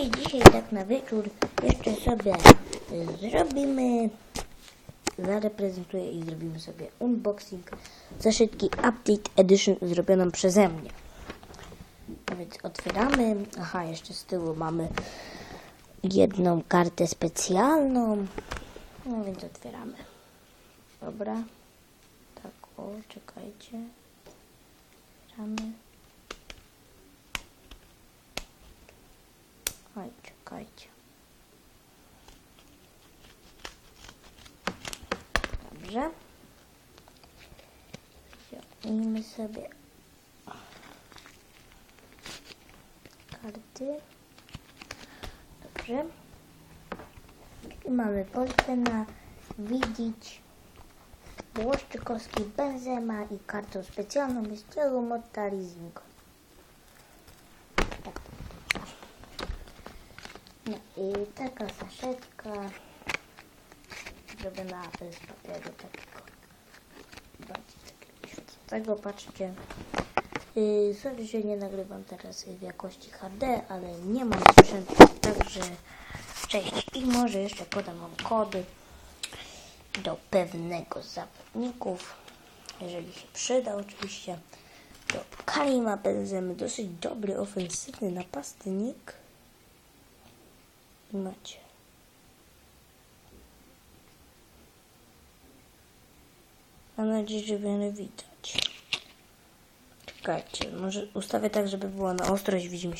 I dzisiaj tak na wieczór jeszcze sobie y, zrobimy, zareprezentuję i zrobimy sobie unboxing zeszytki Update Edition zrobioną przeze mnie. A więc otwieramy. Aha, jeszcze z tyłu mamy jedną kartę specjalną. No więc otwieramy. Dobra. Tak, o, czekajcie. Otwieramy. Oj, czekajcie. Dobrze. Zacznijmy sobie karty. Dobrze. I mamy Polskę na widzieć Błoszczykowski Benzema i kartą specjalną jest Cielu Mottalizing. No i taka saszetka zrobiona z papieru takiego bardziej takiego świecącego, patrzcie. Yy, sorry, że nie nagrywam teraz w jakości HD, ale nie mam sprzętu, także cześć. I może jeszcze podam wam kody do pewnego z zawodników, jeżeli się przyda oczywiście. Do Kalima Benzemy, dosyć dobry, ofensywny napastnik. Macie. Mam nadzieję, że wiele widać. Czekajcie, może ustawię tak, żeby było na ostrość. Widzimy się.